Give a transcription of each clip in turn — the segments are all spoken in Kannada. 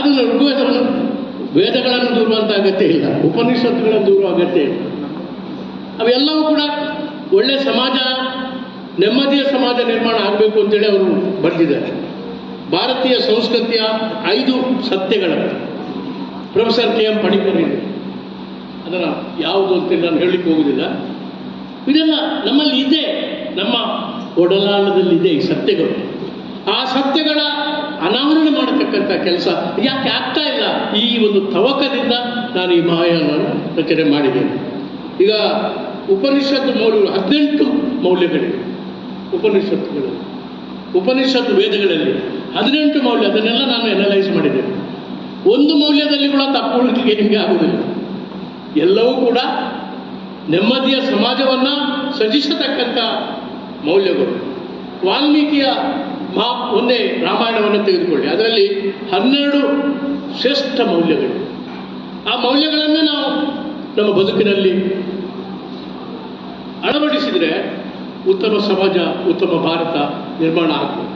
ಆದ್ದರಿಂದ ಋಗ್ವೇದವನ್ನು ವೇದಗಳನ್ನು ದೂರುವಂಥ ಅಗತ್ಯ ಇಲ್ಲ. ಉಪನಿಷತ್ತುಗಳನ್ನು ದೂರುವ ಅಗತ್ಯ ಇಲ್ಲ. ಅವೆಲ್ಲವೂ ಕೂಡ ಒಳ್ಳೆ ಸಮಾಜ, ನೆಮ್ಮದಿಯ ಸಮಾಜ ನಿರ್ಮಾಣ ಆಗಬೇಕು ಅಂತೇಳಿ ಅವರು ಬರೆದಿದ್ದಾರೆ. ಭಾರತೀಯ ಸಂಸ್ಕೃತಿಯ ಐದು ಸತ್ಯಗಳ ಪ್ರೊಫೆಸರ್ ಕೆ ಎಂ ಪಣಿಕರ್ ಅದನ್ನು ಯಾವುದು ಅಂತೇಳಿ ನಾನು ಹೇಳಲಿಕ್ಕೆ ಹೋಗುವುದಿಲ್ಲ ಇದೆಲ್ಲ ನಮ್ಮಲ್ಲಿ ಇದೆ. ನಮ್ಮ ಒಡಲಾಳದಲ್ಲಿದೆ ಈ ಸತ್ಯಗಳು. ಆ ಸತ್ಯಗಳ ಅನಾವರಣ ಮಾಡತಕ್ಕಂಥ ಕೆಲಸ ಯಾಕೆ ಆಗ್ತಾ ಇಲ್ಲ? ಈ ಒಂದು ತವಕದಿಂದ ನಾನು ಈ ಮಹಾಯಾನವನ್ನು ರಚನೆ ಮಾಡಿದ್ದೇನೆ. ಈಗ ಉಪನಿಷತ್ತು ಮೌಲ್ಯಗಳು ಹದಿನೆಂಟು ಮೌಲ್ಯಗಳಿವೆ. ಉಪನಿಷತ್ತುಗಳು ಉಪನಿಷತ್ತು ವೇದಗಳಲ್ಲಿ ಹದಿನೆಂಟು ಮೌಲ್ಯ, ಅದನ್ನೆಲ್ಲ ನಾನು ಎನಲೈಸ್ ಮಾಡಿದ್ದೇನೆ. ಒಂದು ಮೌಲ್ಯದಲ್ಲಿ ಕೂಡ ತಪ್ಪು ಹುಡುಕಿಗೆ ನಿಮಗೆ ಆಗುವುದಿಲ್ಲ? ಎಲ್ಲವೂ ಕೂಡ ನೆಮ್ಮದಿಯ ಸಮಾಜವನ್ನು ಸಜಿಸತಕ್ಕಂಥ ಮೌಲ್ಯಗಳು. ವಾಲ್ಮೀಕಿಯ ಮಹಾ ಒಂದೇ ರಾಮಾಯಣವನ್ನು ತೆಗೆದುಕೊಳ್ಳಿ. ಅದರಲ್ಲಿ ಹನ್ನೆರಡು ಶ್ರೇಷ್ಠ ಮೌಲ್ಯಗಳು. ಆ ಮೌಲ್ಯಗಳನ್ನು ನಾವು ನಮ್ಮ ಬದುಕಿನಲ್ಲಿ ಅಳವಡಿಸಿದರೆ ಉತ್ತಮ ಸಮಾಜ, ಉತ್ತಮ ಭಾರತ ನಿರ್ಮಾಣ ಆಗ್ತದೆ.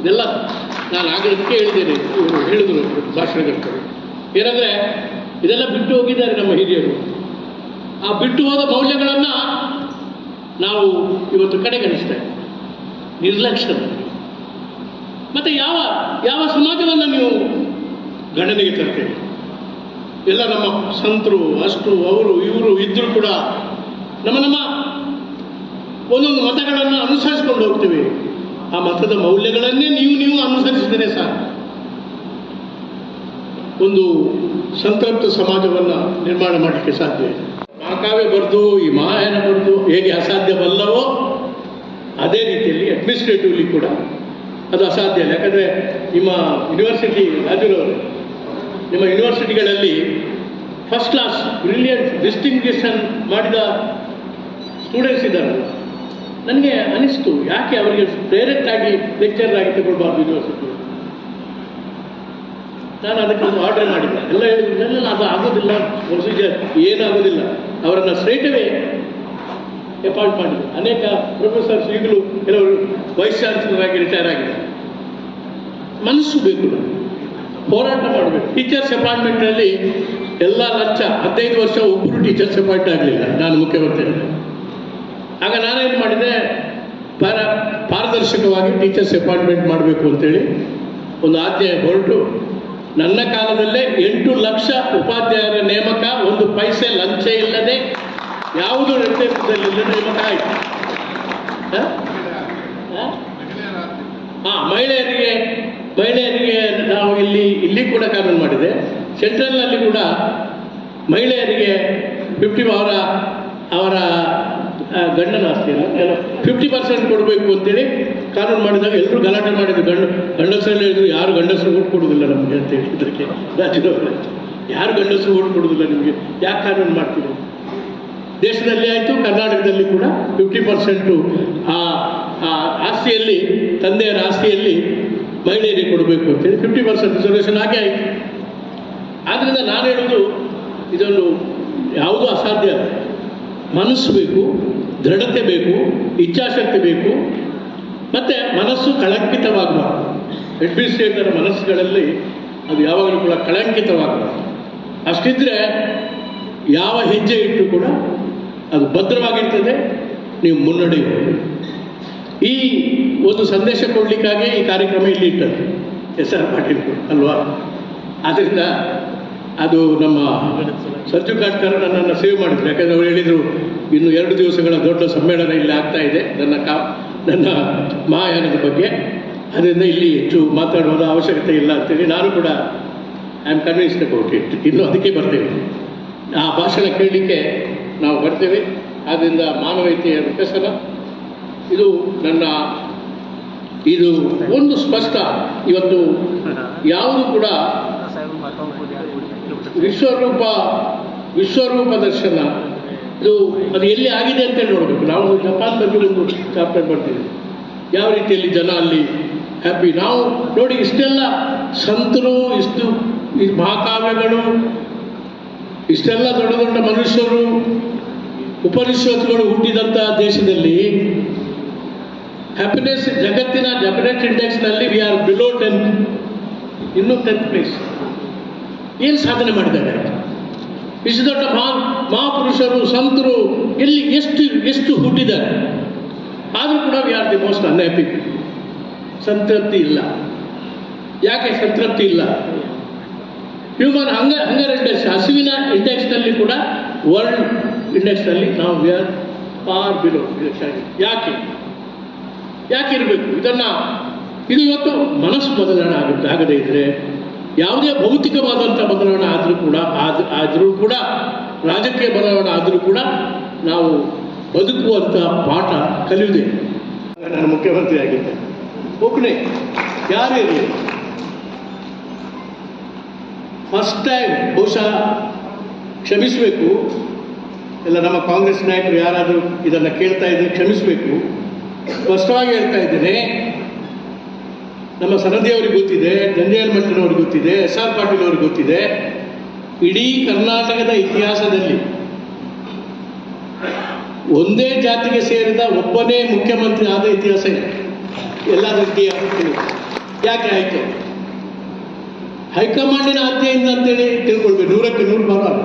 ಇದೆಲ್ಲ ನಾನು ಆಗಲಿಕ್ಕೆ ಹೇಳಿದ್ದೇನೆ. ಇವರು ಹೇಳಿದರು ಭಾಷಣಕರ್ತರು. ಏನಂದರೆ, ಇದೆಲ್ಲ ಬಿಟ್ಟು ಹೋಗಿದ್ದಾರೆ ನಮ್ಮ ಹಿರಿಯರು. ಆ ಬಿಟ್ಟು ಹೋದ ಮೌಲ್ಯಗಳನ್ನು ನಾವು ಇವತ್ತು ಕಡೆಗಣಿಸ್ತೇವೆ ನಿರ್ಲಕ್ಷ್ಯ. ಮತ್ತು ಯಾವ ಯಾವ ಸಮಾಜವನ್ನು ನೀವು ಗಣನೆಗೆ ತರ್ತೇವೆ ಎಲ್ಲ ನಮ್ಮ ಸಂತರು, ಅಷ್ಟು, ಅವರು, ಇವರು ಇದ್ದರೂ ಕೂಡ ನಮ್ಮ ನಮ್ಮ ಒಂದೊಂದು ಮತಗಳನ್ನು ಅನುಸರಿಸಿಕೊಂಡು ಹೋಗ್ತೀವಿ. ಆ ಮತದ ಮೌಲ್ಯಗಳನ್ನೇ ನೀವು ನೀವು ಅನುಸರಿಸಿದರೆ ಸಾಕು. ಒಂದು ಸಂತೃಪ್ತ ಸಮಾಜವನ್ನು ನಿರ್ಮಾಣ ಮಾಡಲಿಕ್ಕೆ ಸಾಧ್ಯ ಇದೆ. ಮಹಾಕಾವ್ಯ ಬರೆದು ಈ ಮಹಾಯಾನ ಬರೆದು, ಹೇಗೆ ಅಸಾಧ್ಯವಲ್ಲವೋ, ಅದೇ ರೀತಿಯಲ್ಲಿ ಅಡ್ಮಿನಿಸ್ಟ್ರೇಟಿವ್ಲಿ ಕೂಡ ಅದು ಅಸಾಧ್ಯ ಇಲ್ಲ. ಯಾಕಂದರೆ ನಿಮ್ಮ ಯೂನಿವರ್ಸಿಟಿ ರಾಜುರವರು ನಿಮ್ಮ ಯೂನಿವರ್ಸಿಟಿಗಳಲ್ಲಿ ಫಸ್ಟ್ ಕ್ಲಾಸ್ ಬ್ರಿಲಿಯಂಟ್ ಡಿಸ್ಟಿಂಗ್ವಿಷನ್ ಮಾಡಿದ ಸ್ಟೂಡೆಂಟ್ಸ್ ಇದ್ದಾರೆ. ನನಗೆ ಅನಿಸ್ತು, ಯಾಕೆ ಅವರಿಗೆ ಡೈರೆಕ್ಟ್ ಆಗಿ ಲೆಕ್ಚರ್ ಆಗಿ ತಗೊಳ್ಬಾರ್ದು ಯೂನಿವರ್ಸಿಟಿ ನಾನು ಅದಕ್ಕೆ ಒಂದು ಆರ್ಡರ್ ಮಾಡಿದ್ದೆ. ಎಲ್ಲ ಹೇಳಿದ್ರೆ ಅದು ಆಗೋದಿಲ್ಲ. ಪ್ರೊಸೀಜರ್ ಏನಾಗೋದಿಲ್ಲ. ಅವರನ್ನು ಸ್ಟ್ರೇಟವೇ ಅಪಾಯಿಂಟ್ ಮಾಡಿದ್ದೆ ಅನೇಕ ಪ್ರೊಫೆಸರ್ಸ್ ಈಗಲೂ ಕೆಲವರು ವೈಸ್ ಚಾನ್ಸಲರ್ ಆಗಿ ರಿಟೈರ್ ಆಗಿದ್ದಾರೆ. ಮನಸ್ಸು ಬೇಕು. ಹೋರಾಟ ಮಾಡಬೇಕು. ಟೀಚರ್ಸ್ ಅಪಾಯಿಂಟ್ಮೆಂಟಲ್ಲಿ ಎಲ್ಲ ಲಂಚ ಹದಿನೈದು ವರ್ಷ ಒಬ್ಬರು ಟೀಚರ್ಸ್ ಅಪಾಯಿಂಟ್ ಆಗಲಿಲ್ಲ. ನಾನು ಮುಖ್ಯಮಂತ್ರಿ. ಆಗ ನಾನೇನು ಮಾಡಿದೆ? ಪಾರ ಪಾರದರ್ಶಕವಾಗಿ ಟೀಚರ್ಸ್ ಅಪಾಯಿಂಟ್ಮೆಂಟ್ ಮಾಡಬೇಕು ಅಂತೇಳಿ ಒಂದು ಆಜ್ಞೆ ಹೊರಟು. ನನ್ನ ಕಾಲದಲ್ಲೇ ಎಂಟು ಲಕ್ಷ ಉಪಾಧ್ಯಾಯರ ನೇಮಕ ಒಂದು ಪೈಸೆ ಲಂಚ ಇಲ್ಲದೆ ಯಾವುದು ನಿರ್ದೇಶನದಲ್ಲಿ ನೇಮಕ ಆಯಿತು. ಹಾಂ? ಮಹಿಳೆಯರಿಗೆ ಮಹಿಳೆಯರಿಗೆ ನಾವು ಇಲ್ಲಿ ಇಲ್ಲಿ ಕೂಡ ಕಾನೂನು ಮಾಡಿದೆ. ಸೆಂಟ್ರಲ್ನಲ್ಲಿ ಕೂಡ ಮಹಿಳೆಯರಿಗೆ ಫಿಫ್ಟಿ ಅವರ ಅವರ ಗಂಡನ ಆಸ್ತಿ ಅಲ್ಲ ಫಿಫ್ಟಿ ಪರ್ಸೆಂಟ್ ಕೊಡಬೇಕು ಅಂತೇಳಿ ಕಾನೂನು ಮಾಡಿದಾಗ ಎಲ್ಲರೂ ಗಲಾಟೆ ಮಾಡಿದ್ರು. ಗಂಡ, ಗಂಡಸರಲ್ಲಿ ಹೇಳಿದ್ರು ಯಾರು ಗಂಡಸರು ಓಟ್ ಕೊಡೋದಿಲ್ಲ ನಮಗೆ ಅಂತ ಹೇಳಿದ್ದಕ್ಕೆ ರಾಜ್ಯದವರೇ. ಯಾರು ಗಂಡಸರು ಓಟ್ ಕೊಡೋದಿಲ್ಲ ನಿಮಗೆ? ಯಾಕೆ ಕಾನೂನು ಮಾಡ್ತೀವಿ ದೇಶದಲ್ಲಿ ಆಯಿತು, ಕರ್ನಾಟಕದಲ್ಲಿ ಕೂಡ ಫಿಫ್ಟಿ ಪರ್ಸೆಂಟು ಆ, ಆಸ್ತಿಯಲ್ಲಿ, ತಂದೆಯರ ಆಸ್ತಿಯಲ್ಲಿ ಮಹಿಳೆಯರಿಗೆ ಕೊಡಬೇಕು ಅಂತೇಳಿ ಫಿಫ್ಟಿ ಪರ್ಸೆಂಟ್ ರಿಸರ್ವೇಷನ್ ಹಾಗೆ ಆಯಿತು. ಆದ್ದರಿಂದ ನಾನು ಹೇಳೋದು ಇದನ್ನು ಯಾವುದೂ ಅಸಾಧ್ಯ ಮನಸ್ಸು ಬೇಕು, ದೃಢತೆ ಬೇಕು, ಇಚ್ಛಾಶಕ್ತಿ ಬೇಕು. ಮತ್ತು ಮನಸ್ಸು ಕಳಂಕಿತವಾಗಬಾರ್ದು. ಅಡ್ಮಿನಿಸ್ಟ್ರೇಟರ್ ಮನಸ್ಸುಗಳಲ್ಲಿ ಅದು ಯಾವಾಗಲೂ ಕೂಡ ಕಳಂಕಿತವಾಗಬಾರ್ದು. ಅಷ್ಟಿದ್ರೆ ಯಾವ ಹೆಜ್ಜೆ ಇಟ್ಟು ಕೂಡ ಅದು ಭದ್ರವಾಗಿರ್ತದೆ, ನೀವು ಮುನ್ನಡೆಯಬಹುದು. ಈ ಒಂದು ಸಂದೇಶ ಕೊಡಲಿಕ್ಕಾಗಿ ಈ ಕಾರ್ಯಕ್ರಮ ಇಲ್ಲಿ ಇಟ್ಟದ್ದು. ಎಸ್ ಆರ್ ಪಾಟೀಲ್ ಅಲ್ವಾ? ಆದ್ದರಿಂದ ಅದು ನಮ್ಮ ಸಂಜು ಕಾಟ್ಕರ್ ನನ್ನನ್ನು ಸೇವ್ ಮಾಡಿದ್ರು. ಯಾಕಂದರೆ ಅವರು ಹೇಳಿದರು, ಇನ್ನು ಎರಡು ದಿವಸಗಳ ದೊಡ್ಡ ಸಮ್ಮೇಳನ ಇಲ್ಲಿ ಆಗ್ತಾ ಇದೆ, ನನ್ನ ಕಾ, ನನ್ನ ಮಹಾಯಾನದ ಬಗ್ಗೆ. ಅದರಿಂದ ಇಲ್ಲಿ ಹೆಚ್ಚು ಮಾತಾಡುವ ಅವಶ್ಯಕತೆ ಇಲ್ಲ ಅಂತೇಳಿ ನಾನು ಕೂಡ I am convinced about it ಇನ್ನು ಅದಕ್ಕೆ ಬರ್ತೇವೆ. ಆ ಭಾಷಣ ಕೇಳಲಿಕ್ಕೆ ನಾವು ಬರ್ತೇವೆ. ಆದ್ದರಿಂದ ಮಾನವೀಯತೆಯ ವಿಕಸನ, ಇದು ನನ್ನ ಇದು ಒಂದು ಸ್ಪಷ್ಟ. ಇವತ್ತು ಯಾವುದು ಕೂಡ ವಿಶ್ವರೂಪ ವಿಶ್ವರೂಪ ದರ್ಶನ. ಇದು ಅದು ಎಲ್ಲಿ ಆಗಿದೆ ಅಂತ ನೋಡಬೇಕು. ನಾವು ಜಪಾನ್ ಬಗ್ಗೆ ಒಂದು ಚಾಪ್ಟರ್ ಬರ್ತೀವಿ ಯಾವ ರೀತಿಯಲ್ಲಿ ಜನ ಅಲ್ಲಿ ಹ್ಯಾಪಿ ನಾವು ನೋಡಿ ಇಷ್ಟೆಲ್ಲ ಸಂತರು, ಇಷ್ಟು ಮಹಾಕಾವ್ಯಗಳು, ಇಷ್ಟೆಲ್ಲ ದೊಡ್ಡ ದೊಡ್ಡ ಮನುಷ್ಯರು ಉಪನಿಷತ್ಗಳು ಹುಟ್ಟಿದಂಥ ದೇಶದಲ್ಲಿ ಹ್ಯಾಪಿನೆಸ್ ಜಗತ್ತಿನ ಹ್ಯಾಪಿನೆಸ್ ಇಂಡೆಕ್ಸ್ನಲ್ಲಿ ವಿ ಆರ್ ಬಿಲೋ ಟೆನ್ ಇನ್ನೂ ಟೆಂತ್ ಪ್ಲೇಸ್ ಏನು ಸಾಧನೆ ಮಾಡಿದ್ದಾರೆ? ಇಷ್ಟು ದೊಡ್ಡ ಮಹಾ, ಮಹಾಪುರುಷರು, ಸಂತರು ಎಲ್ಲಿ ಎಷ್ಟು ಎಷ್ಟು ಹುಟ್ಟಿದ್ದಾರೆ? ಆದರೂ ಕೂಡ we are the most unhappy ಸಂತೃಪ್ತಿ ಇಲ್ಲ. ಯಾಕೆ ಸಂತೃಪ್ತಿ ಇಲ್ಲ? ಹ್ಯೂಮನ್ ಹಂಗ ಹಂಗರ್ ಇಂಡೆಕ್ಸ್ ಹಸಿವಿನ ಇಂಡೆಕ್ಸ್ನಲ್ಲಿ ಕೂಡ ವರ್ಲ್ಡ್ ಇಂಡೆಕ್ಸ್ನಲ್ಲಿ ನಾವು ವಿ ಆರ್ ಫಾರ್ ಬಿಲೋ ಯಾಕೆ? ಯಾಕೆ ಇರಬೇಕು ಇದನ್ನು ಇದು ಇವತ್ತು ಮನಸ್ಸು ಬದಲಾವಣೆ ಆಗುತ್ತೆ. ಆಗದೇ ಇದ್ರೆ ಯಾವುದೇ ಭೌತಿಕವಾದಂಥ ಬದಲಾವಣೆ ಆದರೂ ಕೂಡ ಆದ್, ಆದರೂ ಕೂಡ ರಾಜಕೀಯ ಬದಲಾವಣೆ ಆದರೂ ಕೂಡ ನಾವು ಬದುಕುವಂಥ ಪಾಠ ಕಲಿಯುವುದೇ. ನಾನು ಮುಖ್ಯಮಂತ್ರಿ ಆಗಿದ್ದೆ. ಒಬ್ಬನೇ ಯಾರೇ ಇರಲಿ. ಫಸ್ಟ್ ಟೈಮ್ ಬಹುಶಃ ಕ್ಷಮಿಸಬೇಕು. ಎಲ್ಲ ನಮ್ಮ ಕಾಂಗ್ರೆಸ್ ನಾಯಕರು ಯಾರಾದರೂ ಇದನ್ನು ಕೇಳ್ತಾ ಇದ್ರೆ ಕ್ಷಮಿಸಬೇಕು. ಸ್ಪಷ್ಟವಾಗಿ ಹೇಳ್ತಾ ಇದ್ದೀನಿ. ನಮ್ಮ ಸನದಿಯವರಿಗೆ ಗೊತ್ತಿದೆ ದಂಡೇಲ್ ಮಠನವ್ರಿಗೆ ಗೊತ್ತಿದೆ, ಎಸ್ ಆರ್ ಪಾಟೀಲ್ ಅವ್ರಿಗೆ ಗೊತ್ತಿದೆ. ಇಡೀ ಕರ್ನಾಟಕದ ಇತಿಹಾಸದಲ್ಲಿ ಒಂದೇ ಜಾತಿಗೆ ಸೇರಿದ ಒಬ್ಬನೇ ಮುಖ್ಯಮಂತ್ರಿ ಆದ ಇತಿಹಾಸ ಇದೆ. ಎಲ್ಲ ರೀತಿಯ. ಯಾಕೆ ಆಯ್ತು? ಹೈಕಮಾಂಡಿನ ಆಜ್ಞೆಯಿಂದ ಅಂತೇಳಿ ತಿಳ್ಕೊಳ್ಬೇಕು. ನೂರಕ್ಕೆ ನೂರು ಬರ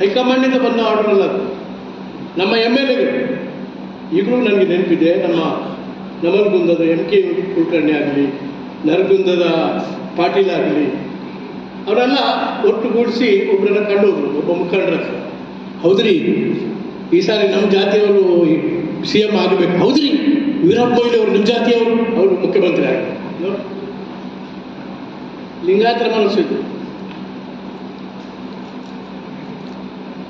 ಹೈಕಮಾಂಡಿಂದ ಬಂದ ಆರ್ಡರ್ ಅಲ್ಲ ನಮ್ಮ ಎಂ ಎಲ್ ಎಗಳು. ಈಗಲೂ ನನಗೆ ನೆನಪಿದೆ, ನಮ್ಮ ನಮರ್ಗುಂದದ ಎಂ ಕೆ ಕುಲಕರ್ಣಿ ಆಗಲಿ, ನರಗುಂದದ ಪಾಟೀಲ್ ಆಗಲಿ, ಅವರೆಲ್ಲ ಒಟ್ಟುಗೂಡಿಸಿ ಒಬ್ಬರನ್ನ ಕಂಡೋದ್ರು, ಒಬ್ಬ ಮುಖಂಡರ ಹೌದ್ರಿ, ಈ ಸಾರಿ ನಮ್ಮ ಜಾತಿಯವರು ಸಿ ಎಂ ಆಗಬೇಕು. ಹೌದ್ರಿ, ವೀರಪ್ಪ ಮೊಯ್ಲಿ ಅವರು ನಿಮ್ಮ ಜಾತಿಯವರು. ಅವರು ಮುಖ್ಯಮಂತ್ರಿ ಆಗಬೇಕು. ಲಿಂಗಾಯತರ ಮನಸ್ಸಿದ್ದು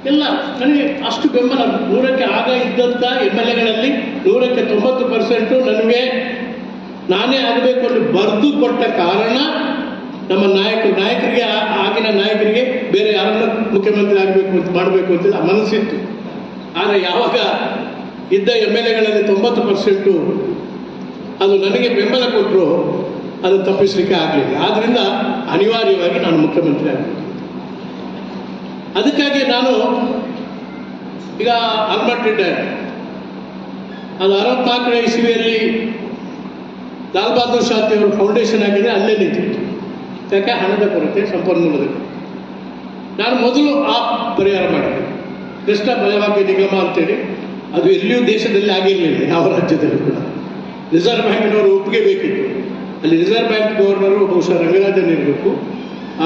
ಎಲ್ಲ, ನನಗೆ ಅಷ್ಟು ಬೆಂಬಲ ನೂರಕ್ಕೆ ಆಗ ಇದ್ದಂಥ ಎಂ ಎಲ್ ಎಗಳಲ್ಲಿ ನೂರಕ್ಕೆ ತೊಂಬತ್ತು ಪರ್ಸೆಂಟು ನನಗೆ ನಾನೇ ಆಗಬೇಕು ಅಂತ ಬರೆದು ಕೊಟ್ಟ ಕಾರಣ ನಮ್ಮ ನಾಯಕರು ನಾಯಕರಿಗೆ, ಆಗಿನ ನಾಯಕರಿಗೆ ಬೇರೆ ಯಾರನ್ನ ಮುಖ್ಯಮಂತ್ರಿ ಆಗಬೇಕು ಅಂತ ಮಾಡಬೇಕು ಅಂತ ಮನಸ್ಸಿತ್ತು. ಆದರೆ ಯಾವಾಗ ಇದ್ದ ಎಂ ಎಲ್ ಎಗಳಲ್ಲಿ ತೊಂಬತ್ತು ಪರ್ಸೆಂಟು ಅದು ನನಗೆ ಬೆಂಬಲ ಕೊಟ್ಟರು ಅದನ್ನು ತಪ್ಪಿಸಲಿಕ್ಕೆ ಆಗಲಿಲ್ಲ. ಆದ್ದರಿಂದ ಅನಿವಾರ್ಯವಾಗಿ ನಾನು ಮುಖ್ಯಮಂತ್ರಿ ಆಗಬೇಕು. ಅದಕ್ಕಾಗಿ ನಾನು ಈಗ ಆಲ್ಮಟ್ಟಿದ್ದೆ ಅದು ಅರವತ್ನಾಲ್ಕನೇ ಇಸ್ವಿಯಲ್ಲಿ ಲಾಲ್ ಬಹದ್ದೂರ್ ಶಾಸ್ತ್ರಿ ಅವರು ಫೌಂಡೇಶನ್ ಆಗಿದೆ, ಅಲ್ಲೇ ನಿಂತಿತ್ತು ಯಾಕೆ ಹಣದ ಕೊರತೆ ಸಂಪನ್ಮೂಲದ ನಾನು ಮೊದಲು ಆ ಪರಿಹಾರ ಮಾಡಿದೆ ಕೃಷ್ಣ ಬಲವಾಗಿ ನಿಗಮ ಅಂತೇಳಿ, ಅದು ಎಲ್ಲಿಯೂ ದೇಶದಲ್ಲಿ ಆಗಿರಲಿಲ್ಲ, ಯಾವ ರಾಜ್ಯದಲ್ಲಿ ಕೂಡ. ರಿಸರ್ವ್ ಬ್ಯಾಂಕಿನವರು ಒಪ್ಪಿಗೆ ಬೇಕಿತ್ತು. ಅಲ್ಲಿ ರಿಸರ್ವ್ ಬ್ಯಾಂಕ್ ಗವರ್ನರು ಬಹುಶಃ ರಂಗರಾಜನ್ ಇರಬೇಕು.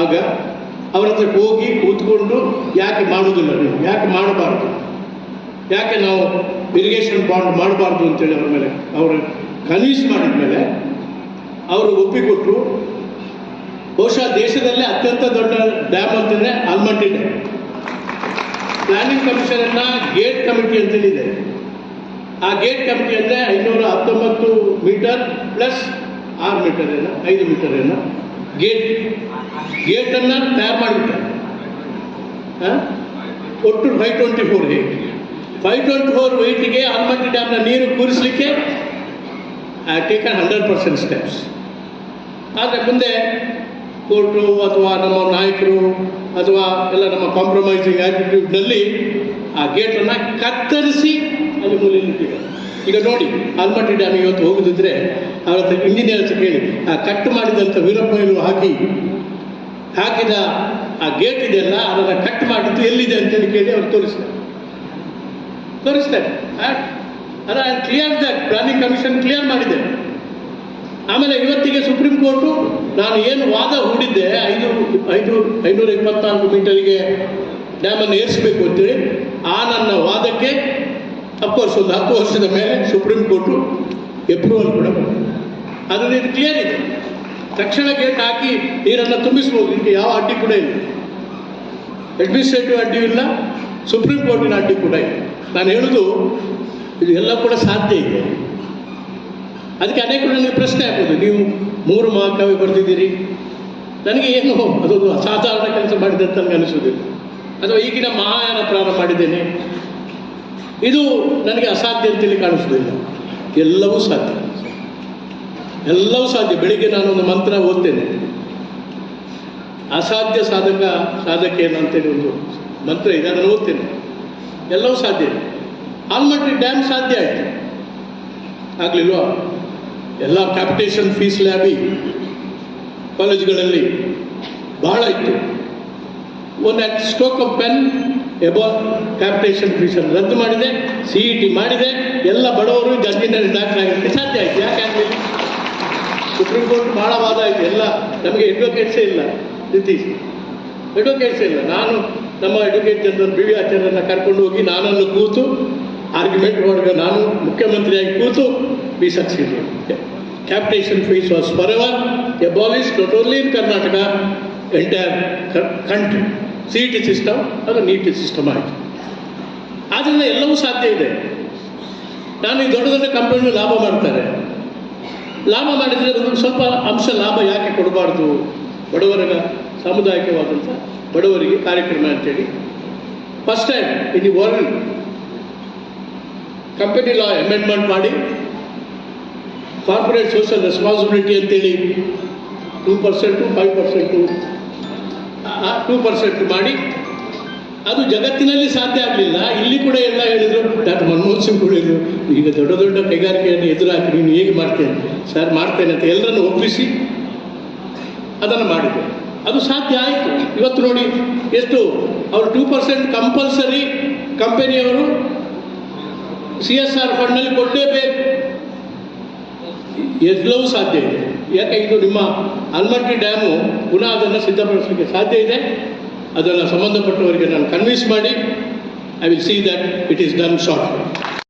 ಆಗ ಅವ್ರ ಹತ್ರ ಹೋಗಿ ಕೂತ್ಕೊಂಡು ಯಾಕೆ ಮಾಡುವುದಿಲ್ಲ ನೀವು? ಯಾಕೆ ಮಾಡಬಾರ್ದು? ಯಾಕೆ ನಾವು ಇರಿಗೇಷನ್ ಬಾಂಡ್ ಮಾಡಬಾರ್ದು ಅಂತೇಳಿ ಅವ್ರ ಮೇಲೆ, ಅವರು ಕನ್ವಿನ್ಸ್ ಮಾಡಿದ ಮೇಲೆ ಅವರು ಒಪ್ಪಿಕೊಟ್ರು. ಬಹುಶಃ ದೇಶದಲ್ಲೇ ಅತ್ಯಂತ ದೊಡ್ಡ ಡ್ಯಾಮ್ ಅಂತಂದ್ರೆ ಆಲ್ಮಟ್ಟಿ ಡ್ಯಾಮ್ ಪ್ಲಾನಿಂಗ್ ಕಮಿಷನ್ನ ಗೇಟ್ ಕಮಿಟಿ ಅಂತೇಳಿದೆ ಆ ಗೇಟ್ ಕಮಿಟಿ ಅಂದರೆ ಐನೂರ ಹತ್ತೊಂಬತ್ತು ಮೀಟರ್ ಪ್ಲಸ್ ಆರು ಮೀಟರ್ ಏನೋ, ಐದು ಮೀಟರ್ ಏನೋ ಗೇಟ್ ಗೇಟನ್ನು ತಯಾರು ಮಾಡಿಬಿಟ್ಟೆ? ಒಟ್ಟು five twenty four eight five twenty four ವೆಯ್ಟಿಗೆ ಹನುಮಂತಿ ಡ್ಯಾಮ್ನ ನೀರು ಕೂರಿಸಲಿಕ್ಕೆ ಟೇಕನ್ ಹಂಡ್ರೆಡ್ ಪರ್ಸೆಂಟ್ ಸ್ಟೆಪ್ಸ್ ಆದರೆ ಮುಂದೆ ಕೋರ್ಟು ಅಥವಾ ನಮ್ಮ ನಾಯಕರು ಅಥವಾ ಎಲ್ಲ ನಮ್ಮ ಕಾಂಪ್ರಮೈಸಿಂಗ್ ಆ್ಯಟಿಟ್ಯೂಡ್ನಲ್ಲಿ ಆ ಗೇಟನ್ನು ಕತ್ತರಿಸಿ ಅಲ್ಲಿ ಮೂಲೆಯಲ್ಲಿಟ್ಟಿದ್ದಾರೆ ಈಗ ನೋಡಿ ಆಲ್ಮಟ್ಟಿ ಡ್ಯಾಮ್ ಇವತ್ತು ಹೋಗುದಿದ್ರೆ, ಅವರ ಹತ್ರ ಇಂಜಿನಿಯರ್ ಹತ್ರ ಕೇಳಿ, ಆ ಕಟ್ ಮಾಡಿದಂಥ ವೀರಪ್ಪ ಹಾಕಿ ಹಾಕಿದ ಆ ಗೇಟ್ ಇದೆಯಲ್ಲ ಅದನ್ನು ಕಟ್ ಮಾಡಿದ್ದು ಎಲ್ಲಿದೆ ಅಂತೇಳಿ ಕೇಳಿ ಅವ್ರು ತೋರಿಸ್ತಾರೆ. ತೋರಿಸ್ತಾರೆ. ಅದ clear that planning commission clear ಮಾಡಿದೆ. ಆಮೇಲೆ ಇವತ್ತಿಗೆ ಸುಪ್ರೀಂ ಕೋರ್ಟು ನಾನು ಏನು ವಾದ ಹೂಡಿದ್ದೆ ಐದು ಐದು, ಐನೂರ ಇಪ್ಪತ್ನಾಲ್ಕು ಮೀಟರಿಗೆ ಡ್ಯಾಮನ್ನು ಏರಿಸಬೇಕು ಅಂತೇಳಿ, ಆ ನನ್ನ ವಾದಕ್ಕೆ ಅಫ್ಕೋರ್ಸ್ ಒಂದು ಹತ್ತು ವರ್ಷದ ಮೇಲೆ ಸುಪ್ರೀಂ ಕೋರ್ಟು ಎಪ್ರೂವಲ್ ಕೂಡ ಅದರಲ್ಲಿ ಇದು ಕ್ಲಿಯರ್ ಇದೆ. ತಕ್ಷಣ ಗೇಟ್ ಹಾಕಿ ನೀರನ್ನು ತುಂಬಿಸ್ಬೋದು. ಇದಕ್ಕೆ ಯಾವ ಅಡ್ಡಿ ಕೂಡ ಇಲ್ಲ. ಅಡ್ಮಿನಿಸ್ಟ್ರೇಟಿವ್ ಅಡ್ಡಿ ಇಲ್ಲ, ಸುಪ್ರೀಂ ಕೋರ್ಟಿನ ಅಡ್ಡಿ ಕೂಡ ಇಲ್ಲ. ನಾನು ಹೇಳುದು ಇದು ಎಲ್ಲ ಕೂಡ ಸಾಧ್ಯ ಇದೆ. ಅದಕ್ಕೆ ಅನೇಕರು ನನಗೆ ಪ್ರಶ್ನೆ ಆಗ್ಬೋದು. ನೀವು ಮೂರು ಮಹಾಕಾವ್ಯ ಬರೆದಿದ್ದೀರಿ. ನನಗೆ ಏನು, ಅದೊಂದು ಅಸಾಧಾರಣ ಕೆಲಸ ಮಾಡಿದೆ ಅಂತ ನನಗೆ ಅನಿಸೋದಿಲ್ಲ ಅಥವಾ ಈಗಿನ ಮಹಾಯಾನ ಪ್ರಾರಂಭ ಮಾಡಿದ್ದೇನೆ. ಇದು ನನಗೆ ಅಸಾಧ್ಯ ಅಂತೇಳಿ ಕಾಣಿಸೋದಿಲ್ಲ ಎಲ್ಲವೂ ಸಾಧ್ಯ. ಎಲ್ಲವೂ ಸಾಧ್ಯ. ಬೆಳಿಗ್ಗೆ ನಾನೊಂದು ಮಂತ್ರ ಓದ್ತೇನೆ. ಅಸಾಧ್ಯ ಸಾಧಕ ಸಾಧಕೇನು ಅಂತೇಳಿ ಒಂದು ಮಂತ್ರ ಇದೆ, ಅದನ್ನು ಓದ್ತೇನೆ. ಎಲ್ಲವೂ ಸಾಧ್ಯ. ಇದೆ ಆಲ್ಮಟ್ರಿ ಡ್ಯಾಮ್ ಸಾಧ್ಯ ಆಯಿತು. ಆಗಲಿಲ್ವಾ? ಎಲ್ಲ ಕ್ಯಾಪಿಟೇಷನ್ ಫೀಸ್ ಲ್ಯಾಬಿ ಕಾಲೇಜ್ಗಳಲ್ಲಿ ಬಹಳ ಇತ್ತು. ಒಂದು ಆಕ್ಟ್ ಸ್ಟೋಕ್ ಆಫ್ ಪೆನ್ ಎಬೋ ಕ್ಯಾಪಿಟೇಷನ್ ಫೀಸನ್ನು ರದ್ದು ಮಾಡಿದೆ, ಸಿ ಇ ಟಿ ಮಾಡಿದೆ. ಎಲ್ಲ ಬಡವರು ಜಡ್ಜಿನಲ್ಲಿ ಡಾಕ್ಟರ್ ಆಗಲಿಕ್ಕೆ ಸಾಧ್ಯ ಆಯಿತು. ಯಾಕೆ ಆಗಲಿಲ್ಲ? ಸುಪ್ರೀಂ ಕೋರ್ಟ್ ಬಹಳ ವಾದ ಇದೆ. ಎಲ್ಲ ನಮಗೆ ಅಡ್ವೊಕೇಟ್ಸೇ ಇಲ್ಲ. ನಿತೀಶ್ ಅಡ್ವೊಕೇಟ್ಸೇ ಇಲ್ಲ. ನಾನು ನಮ್ಮ ಅಡ್ವೊಕೇಟ್ ಜನರಲ್ ಬಿ ವಿ ಆಚಾರ್ಯರನ್ನ ಕರ್ಕೊಂಡು ಹೋಗಿ ನಾನನ್ನು ಕೂತು ಆರ್ಗ್ಯುಮೆಂಟ್ ಮಾಡುವಾಗ ನಾನು ಮುಖ್ಯಮಂತ್ರಿಯಾಗಿ ಕೂತು be succeed capitation fees was for ever abolish not only in Karnataka entire country C E T system ಅದು ನೀಟ್ ಸಿಸ್ಟಮ್ ಆಯಿತು. ಆದ್ದರಿಂದ ಎಲ್ಲವೂ ಸಾಧ್ಯ ಇದೆ. ನಾನು ಈ ದೊಡ್ಡ ದೊಡ್ಡ ಕಂಪನಿಗಳು ಲಾಭ ಮಾಡ್ತಾರೆ. ಲಾಭ ಮಾಡಿದರೆ ಒಂದು ಸ್ವಲ್ಪ ಅಂಶ ಲಾಭ ಯಾಕೆ ಕೊಡಬಾರ್ದು? ಬಡವರ ಸಾಮುದಾಯಿಕವಾದಂಥ ಬಡವರಿಗೆ ಕಾರ್ಯಕ್ರಮ ಅಂತೇಳಿ. First time in world company law amendment ಮಾಡಿ ಕಾರ್ಪೊರೇಟ್ ಸೋಷಿಯಲ್ ರೆಸ್ಪಾನ್ಸಿಬಿಲಿಟಿ ಅಂತೇಳಿ two percent five percent two percent ಮಾಡಿ. ಅದು ಜಗತ್ತಿನಲ್ಲಿ ಸಾಧ್ಯ ಆಗಲಿಲ್ಲ. ಇಲ್ಲಿ ಕೂಡ ಎಲ್ಲ ಹೇಳಿದರು, ಡಾಕ್ಟರ್ ಮನಮೋಹನ್ ಸಿಂಗ್ ಕೂಡ ಇದು ಈಗ ದೊಡ್ಡ ದೊಡ್ಡ ಕೈಗಾರಿಕೆಯನ್ನು ಎದುರಾಕಿ, ನೀನು ಹೇಗೆ ಮಾಡ್ತೇನೆ ಸರ್, ಮಾಡ್ತೇನೆ ಅಂತ ಎಲ್ಲರನ್ನು ಒಪ್ಪಿಸಿ ಅದನ್ನು ಮಾಡಿದೆ. ಅದು ಸಾಧ್ಯ ಆಯಿತು. ಇವತ್ತು ನೋಡಿ ಎಷ್ಟು, ಅವರು ಟೂ ಪರ್ಸೆಂಟ್ ಕಂಪಲ್ಸರಿ ಕಂಪನಿಯವರು ಸಿ ಎಸ್ ಆರ್ ಫಂಡ್ನಲ್ಲಿ ಕೊಡಲೇಬೇಕು. ಎಲ್ಲವೂ ಸಾಧ್ಯ ಇದೆ. ಯಾಕೆ, ಇದು ನಿಮ್ಮ ಅಲ್ಮಟ್ಟಿ ಡ್ಯಾಮು ಪುನಃ ಅದನ್ನು ಸಿದ್ಧಪಡಿಸಲಿಕ್ಕೆ ಸಾಧ್ಯ ಇದೆ? ಅದನ್ನು ಸಂಬಂಧಪಟ್ಟವರಿಗೆ ನಾನು ಕನ್ವಿನ್ಸ್ ಮಾಡಿ I will see that it is done short